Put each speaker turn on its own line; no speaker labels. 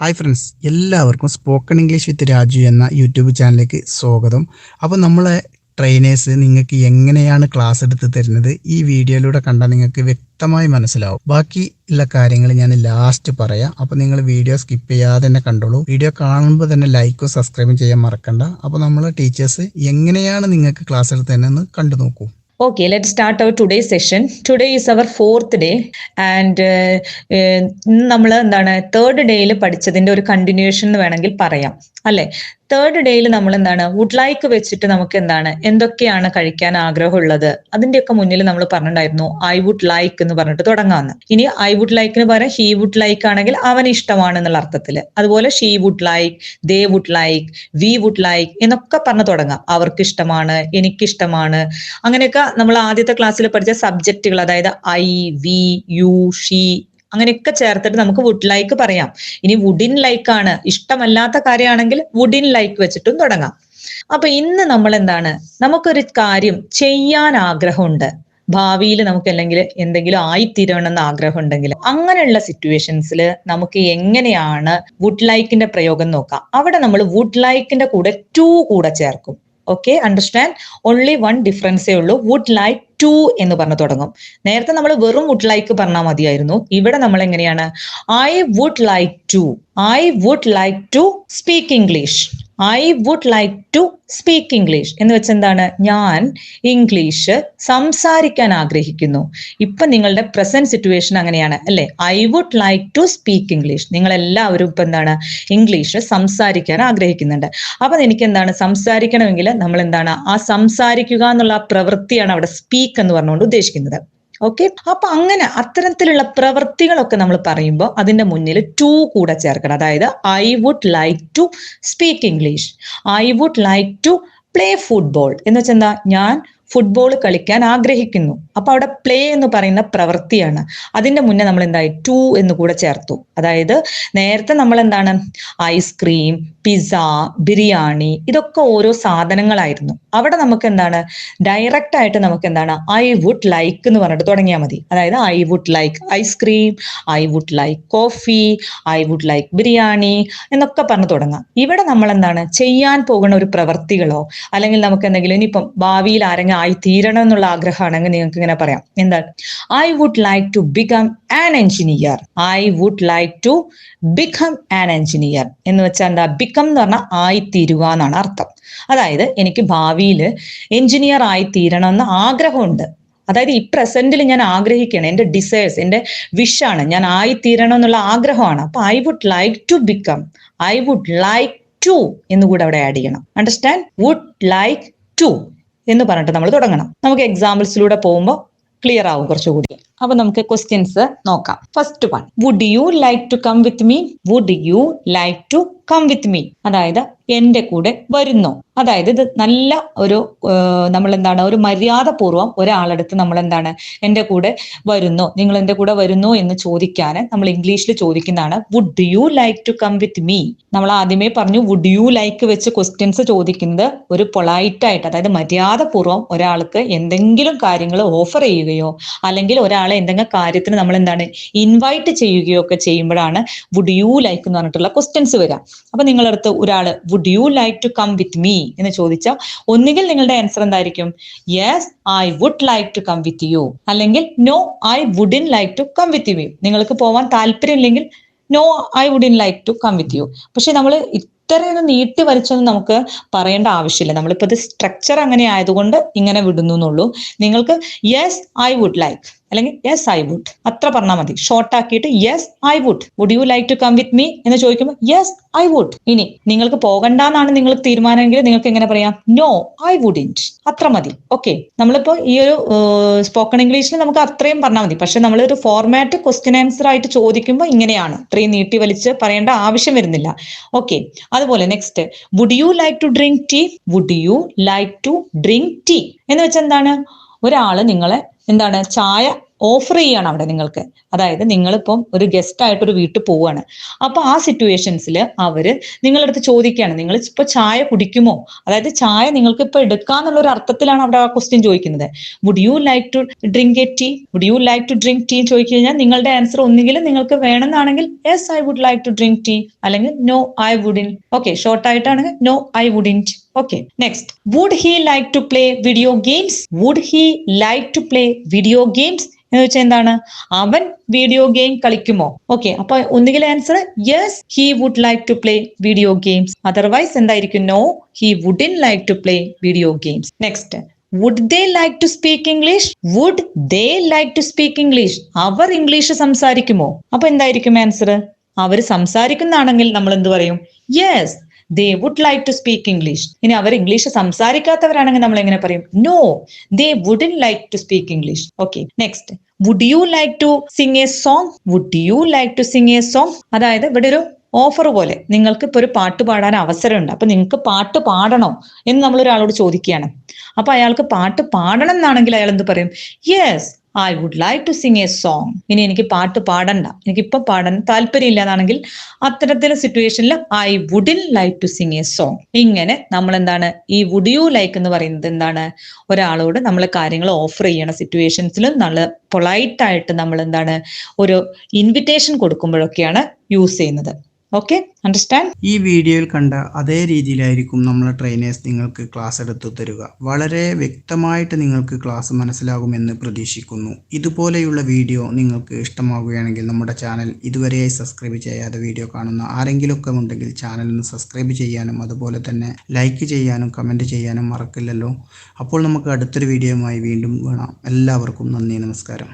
Hi friends എല്ലാവർക്കും spoken English with Raju എന്ന YouTube ചാനലിലേക്ക് സ്വാഗതം. അപ്പോൾ നമ്മളെ ട്രെയിനേഴ്സ് നിങ്ങൾക്ക് എങ്ങനെയാണ് ക്ലാസ് എടുത്ത് തരുന്നത്? ഈ വീഡിയോയിലൂടെ കണ്ടാൽ നിങ്ങൾക്ക് വ്യക്തമായി മനസ്സിലാവും. ബാക്കി ഉള്ള കാര്യങ്ങൾ ഞാൻ ലാസ്റ്റ് പറയാം. അപ്പോൾ നിങ്ങൾ വീഡിയോ സ്കിപ്പ് ചെയ്യാതെ തന്നെ കണ്ടോളൂ. വീഡിയോ കാണുമ്പോൾ തന്നെ ലൈക്കും സബ്സ്ക്രൈബും ചെയ്യാൻ മറക്കണ്ട. അപ്പോൾ നമ്മൾ ടീച്ചേഴ്സ് എങ്ങനെയാണ് നിങ്ങൾക്ക് ക്ലാസ് എടുത്ത് തരുന്നതെന്ന് കണ്ടു നോക്കൂ.
Okay, let's start our today's session. Today is our fourth day and നമ്മൾ എന്താണ് തേർഡ് ഡേയിൽ പഠിച്ചതിന്റെ ഒരു കണ്ടിന്യൂഷൻ എന്ന് വേണമെങ്കിൽ പറയാം അല്ലെ തേർഡ് ഡേയിൽ നമ്മൾ എന്താണ് വുഡ് ലൈക്ക് വെച്ചിട്ട് നമുക്ക് എന്താണ് എന്തൊക്കെയാണ് കഴിക്കാൻ ആഗ്രഹമുള്ളത്? അതിന്റെയൊക്കെ മുന്നിൽ നമ്മൾ പറഞ്ഞിട്ടുണ്ടായിരുന്നു ഐ വുഡ് ലൈക്ക് എന്ന് പറഞ്ഞിട്ട് തുടങ്ങാമെന്ന് ഇനി ഐ വുഡ് ലൈക്കിന് പകരം ഹീ വുഡ് ലൈക്ക് ആണെങ്കിൽ അവൻ ഇഷ്ടമാണ് എന്നുള്ള അർത്ഥത്തിൽ അതുപോലെ she would like they would like we would like എന്നൊക്കെ പറഞ്ഞു തുടങ്ങാം. അവർക്ക് ഇഷ്ടമാണ് എനിക്കിഷ്ടമാണ് അങ്ങനെയൊക്കെ നമ്മൾ ആദ്യത്തെ ക്ലാസ്സിൽ പഠിച്ച സബ്ജക്റ്റുകൾ അതായത് ഐ വി യു ഷീ അങ്ങനെയൊക്കെ ചേർത്തിട്ട് നമുക്ക് വുഡ് ലൈക്ക് പറയാം. ഇനി വുഡിൻ ലൈക്ക് ആണ്. ഇഷ്ടമല്ലാത്ത കാര്യമാണെങ്കിൽ വുഡിൻ ലൈക്ക് വെച്ചിട്ടും തുടങ്ങാം. അപ്പൊ ഇന്ന് നമ്മൾ എന്താണ്? നമുക്കൊരു കാര്യം ചെയ്യാൻ ആഗ്രഹമുണ്ട്. ഭാവിയിൽ നമുക്ക് അല്ലെങ്കിൽ എന്തെങ്കിലും ആയിത്തീരണമെന്ന് ആഗ്രഹം ഉണ്ടെങ്കിൽ അങ്ങനെയുള്ള സിറ്റുവേഷൻസിൽ നമുക്ക് എങ്ങനെയാണ് വുഡ് ലൈക്കിന്റെ പ്രയോഗം നോക്കാം. അവിടെ നമ്മൾ വുഡ് ലൈക്കിന്റെ കൂടെ ടു കൂടെ ചേർക്കും. ഓക്കെ അണ്ടർസ്റ്റാൻഡ് ഓൺലി വൺ ഡിഫറൻസേ ഉള്ളൂ. വുഡ് ലൈക്ക് ടു എന്ന് പറഞ്ഞു തുടങ്ങും. നേരത്തെ നമ്മൾ വെറും വുഡ് ലൈക്ക് പറഞ്ഞാൽ മതിയായിരുന്നു. ഇവിടെ നമ്മൾ എങ്ങനെയാണ്? I would like to I would like to speak English I would like to speak English എന്ന് വെച്ചാൽ എന്താണ്? ഞാൻ ഇംഗ്ലീഷ് സംസാരിക്കാൻ ആഗ്രഹിക്കുന്നു. ഇപ്പൊ നിങ്ങളുടെ പ്രസന്റ് സിറ്റുവേഷൻ അങ്ങനെയാണ് അല്ലെ? I would like to speak English നിങ്ങൾ എല്ലാവരും ഇപ്പൊ എന്താണ്? ഇംഗ്ലീഷ് സംസാരിക്കാൻ ആഗ്രഹിക്കുന്നുണ്ട്. അപ്പൊ എനിക്ക് എന്താണ്? സംസാരിക്കണമെങ്കിൽ നമ്മൾ എന്താണ് ആ സംസാരിക്കുക എന്നുള്ള പ്രവൃത്തിയാണ് അവിടെ സ്പീക്ക് എന്ന് പറഞ്ഞുകൊണ്ട് ഉദ്ദേശിക്കുന്നത്. ഓക്കെ? അപ്പൊ അങ്ങനെ അത്തരത്തിലുള്ള പ്രവൃത്തികളൊക്കെ നമ്മൾ പറയുമ്പോൾ അതിന്റെ മുന്നിൽ ടു കൂടെ ചേർക്കണം. അതായത് I would like to speak English I would like to play football എന്ന് വെച്ചാൽ ഞാൻ ഫുട്ബോൾ കളിക്കാൻ ആഗ്രഹിക്കുന്നു. അപ്പൊ അവിടെ പ്ലേ എന്ന് പറയുന്ന പ്രവൃത്തിയാണ്. അതിന്റെ മുന്നേ നമ്മൾ എന്തായി? ടു എന്ന് കൂടെ ചേർത്തു. അതായത് നേരത്തെ നമ്മൾ എന്താണ്? ഐസ്ക്രീം പിസ്സ ബിരിയാണി ഇതൊക്കെ ഓരോ സാധനങ്ങളായിരുന്നു. അവിടെ നമുക്ക് എന്താണ്? ഡയറക്റ്റ് ആയിട്ട് നമുക്ക് എന്താണ്? ഐ വുഡ് ലൈക്ക് എന്ന് പറഞ്ഞിട്ട് തുടങ്ങിയാൽ മതി. അതായത് I would like ice cream I would like coffee I would like biryani എന്നൊക്കെ പറഞ്ഞു തുടങ്ങാം. ഇവിടെ നമ്മൾ എന്താണ്? ചെയ്യാൻ പോകുന്ന ഒരു പ്രവൃത്തികളോ അല്ലെങ്കിൽ നമുക്ക് എന്തെങ്കിലും ഇനിയിപ്പം ഭാവിയിൽ ആരെങ്കിലും ആയി തീരണം എന്നുള്ള ആഗ്രഹമാണെങ്കിൽ നിങ്ങൾക്ക് ഇങ്ങനെ പറയാം. എന്താ I would like to become an engineer I would like to become an engineer എന്ന് വെച്ചാൽ എന്താ? ബിക്കം എന്ന് പറഞ്ഞാൽ ആയിത്തീരുക എന്നാണ് അർത്ഥം. അതായത് എനിക്ക് ഭാവിയിൽ എഞ്ചിനീയർ ആയി എന്ന് ആഗ്രഹമുണ്ട്. അതായത് ഈ പ്രസന്റിൽ ഞാൻ ആഗ്രഹിക്കുകയാണ് എന്റെ ഡിസയേഴ്സ് എന്റെ വിഷാണ് ഞാൻ ആയിത്തീരണം എന്നുള്ള ആഗ്രഹമാണ്. അപ്പൊ I would like to become I would like to എന്ന് കൂടെ അവിടെ ആഡ് ചെയ്യണം. അണ്ടർസ്റ്റാൻഡ് വുഡ് ലൈക്ക് ടു എന്ന് പറഞ്ഞിട്ട് നമ്മൾ തുടങ്ങണം. നമുക്ക് എക്സാമ്പിൾസിലൂടെ പോകുമ്പോൾ ക്ലിയർ ആവും കുറച്ചുകൂടി. അപ്പൊ നമുക്ക് ക്വസ്റ്റ്യൻസ് നോക്കാം. First one would you like to come with me would you like to come with me അതായത് എന്റെ കൂടെ വരുന്നോ. അതായത് ഇത് നല്ല ഒരു നമ്മൾ എന്താണ് ഒരു മര്യാദപൂർവം ഒരാളടുത്ത് നമ്മൾ എന്താണ് എന്റെ കൂടെ വരുന്നു. നിങ്ങൾ എന്റെ കൂടെ വരുന്നു എന്ന് ചോദിക്കാൻ നമ്മൾ ഇംഗ്ലീഷിൽ ചോദിക്കുന്നതാണ് would you like to come with me നമ്മൾ ആദ്യമേ പറഞ്ഞു വുഡ് യു ലൈക്ക് വെച്ച് ക്വസ്റ്റ്യൻസ് ചോദിക്കുന്നത് ഒരു പൊളൈറ്റായിട്ട് അതായത് മര്യാദപൂർവം ഒരാൾക്ക് എന്തെങ്കിലും കാര്യങ്ങൾ ഓഫർ ചെയ്യുകയോ അല്ലെങ്കിൽ ഒരാളെ എന്തെങ്കിലും കാര്യത്തിന് നമ്മൾ എന്താണ് ഇൻവൈറ്റ് ചെയ്യുകയോ ഒക്കെ ചെയ്യുമ്പോഴാണ് വുഡ് യു ലൈക്ക് എന്ന് പറഞ്ഞിട്ടുള്ള ക്വസ്റ്റ്യൻസ് വരിക. അപ്പൊ നിങ്ങളടുത്ത് ഒരാൾ would you like to come with me എന്ന് ചോദിച്ചാൽ ഒന്നുകിൽ നിങ്ങളുടെ ആൻസർ എന്തായിരിക്കും? Yes I would like to come with you അല്ലെങ്കിൽ no I wouldn't like to come with you നിങ്ങൾക്ക് പോവാൻ താല്പര്യമില്ലെങ്കിൽ no I wouldn't like to come with you പക്ഷെ നമ്മൾ ഇത്രയൊന്നും നീട്ടി വലിച്ചൊന്നും നമുക്ക് പറയേണ്ട ആവശ്യമില്ല. നമ്മളിപ്പോ ഇത് സ്ട്രക്ചർ അങ്ങനെ ആയതുകൊണ്ട് ഇങ്ങനെ വിടുന്നു എന്നുള്ളൂ. നിങ്ങൾക്ക് യെസ് ഐ വുഡ് ലൈക്ക് അല്ലെങ്കിൽ യെസ് ഐ വുഡ് അത്ര പറഞ്ഞാൽ മതി. ഷോർട്ട് ആക്കിയിട്ട് yes I would would you like to come with me എന്ന് ചോദിക്കുമ്പോൾ യെസ് ഐ വുഡ് ഇനി നിങ്ങൾക്ക് പോകണ്ടെന്നാണ് നിങ്ങൾ തീരുമാനമെങ്കിൽ നിങ്ങൾക്ക് എങ്ങനെ പറയാം? നോ ഐ വുഡ് ഇന്റ് അത്ര മതി. ഓക്കെ നമ്മളിപ്പോ ഈ ഒരു സ്പോക്കൺ ഇംഗ്ലീഷിൽ നമുക്ക് അത്രയും പറഞ്ഞാൽ മതി. പക്ഷെ നമ്മൾ ഒരു ഫോർമാറ്റ് ക്വസ്റ്റ്യൻ ആൻസർ ആയിട്ട് ചോദിക്കുമ്പോൾ ഇങ്ങനെയാണ്. ഇത്രയും നീട്ടി വലിച്ച് പറയേണ്ട ആവശ്യം വരുന്നില്ല. ഓക്കെ അതുപോലെ next would you like to drink tea would you like to drink tea എന്ന് വെച്ചാൽ എന്താണ്? ഒരാൾ നിങ്ങളെ എന്താണ്? ചായ ഓഫർ ചെയ്യാണ് അവിടെ നിങ്ങൾക്ക്. അതായത് നിങ്ങളിപ്പം ഒരു ഗസ്റ്റ് ആയിട്ട് ഒരു വീട്ടിൽ പോവാണ്. അപ്പൊ ആ സിറ്റുവേഷൻസിൽ അവർ നിങ്ങളുടെ അടുത്ത് ചോദിക്കുകയാണ്. നിങ്ങൾ ഇപ്പൊ ചായ കുടിക്കുമോ? അതായത് ചായ നിങ്ങൾക്ക് ഇപ്പൊ എടുക്കാന്നുള്ള ഒരു അർത്ഥത്തിലാണ് അവിടെ ആ ക്വസ്റ്റ്യൻ ചോദിക്കുന്നത്. Would you like to drink a tea would you like to drink tea ചോദിച്ചു കഴിഞ്ഞാൽ നിങ്ങളുടെ ആൻസർ ഒന്നുകിൽ നിങ്ങൾക്ക് വേണമെന്നാണെങ്കിൽ yes I would like to drink tea അല്ലെങ്കിൽ no I wouldn't okay short ആയിട്ടാണെങ്കിൽ no I wouldn't okay next would he like to play video games would he like to play video games എന്ന് വെച്ചാൽ എന്താണ്? അവൻ video game കളിക്കുമോ? Okay അപ്പൊ ഒന്നുകിൽ answer yes he would like to play video games otherwise എന്തായിരിക്കും? No he wouldn't like to play video games next would they like to speak English would they like to speak English our English സംസാരിക്കുമോ? അപ്പൊ എന്തായിരിക്കും answer അവർ സംസാരിക്കുന്നതാണെങ്കിൽ നമ്മൾ എന്ത് പറയും? Yes they would like to speak English ഇനി അവർ ഇംഗ്ലീഷ് സംസാരിക്കാത്തവരാണെങ്കിൽ നമ്മൾ എങ്ങനെ പറയും? No they wouldn't like to speak English okay next would you like to sing a song would you like to sing a song അതായത് ഇവിടെ ഒരു offer പോലെ. നിങ്ങൾക്ക് ഇപ്പൊ ഒരു പാട്ട് പാടാൻ അവസരമുണ്ട്. അപ്പൊ നിങ്ങൾക്ക് പാട്ട് പാടണോ എന്ന് നമ്മൾ ഒരാളോട് ചോദിക്കുകയാണ്. അപ്പൊ അയാൾക്ക് പാട്ട് പാടണം എന്നാണെങ്കിൽ അയാൾ എന്ത് പറയും? Yes I would like to sing a song ഇനി എനിക്ക് പാട്ട് പാടണ്ട. എനിക്ക് ഇപ്പൊ പാടാൻ താല്പര്യമില്ല എന്നാണെങ്കിൽ അത്തരത്തിലെ സിറ്റുവേഷനിൽ I wouldn't like to sing a song ഇങ്ങനെ നമ്മൾ എന്താണ് ഈ വുഡ് യു ലൈക്ക് എന്ന് പറയുന്നത് എന്താണ്? ഒരാളോട് നമ്മൾ കാര്യങ്ങൾ ഓഫർ ചെയ്യണ സിറ്റുവേഷൻസിലും നല്ല പൊളൈറ്റ് ആയിട്ട് നമ്മൾ എന്താണ് ഒരു ഇൻവിറ്റേഷൻ കൊടുക്കുമ്പോഴൊക്കെയാണ് യൂസ് ചെയ്യുന്നത്. ഓക്കെ അണ്ടർസ്റ്റാൻഡ്
ഈ വീഡിയോയിൽ കണ്ട അതേ രീതിയിലായിരിക്കും നമ്മളെ ട്രെയിനേഴ്സ് നിങ്ങൾക്ക് ക്ലാസ് എടുത്തു തരിക. വളരെ വ്യക്തമായിട്ട് നിങ്ങൾക്ക് ക്ലാസ് മനസ്സിലാകുമെന്ന് പ്രതീക്ഷിക്കുന്നു. ഇതുപോലെയുള്ള വീഡിയോ നിങ്ങൾക്ക് ഇഷ്ടമാവുകയാണെങ്കിൽ നമ്മുടെ ചാനൽ ഇതുവരെയായി സബ്സ്ക്രൈബ് ചെയ്യാതെ വീഡിയോ കാണുന്ന ആരെങ്കിലുമൊക്കെ ഉണ്ടെങ്കിൽ ചാനൽ ഒന്ന് സബ്സ്ക്രൈബ് ചെയ്യാനും അതുപോലെ തന്നെ ലൈക്ക് ചെയ്യാനും കമന്റ് ചെയ്യാനും മറക്കില്ലല്ലോ. അപ്പോൾ നമുക്ക് അടുത്തൊരു വീഡിയോയുമായി വീണ്ടും കാണാം. എല്ലാവർക്കും നന്ദി നമസ്കാരം.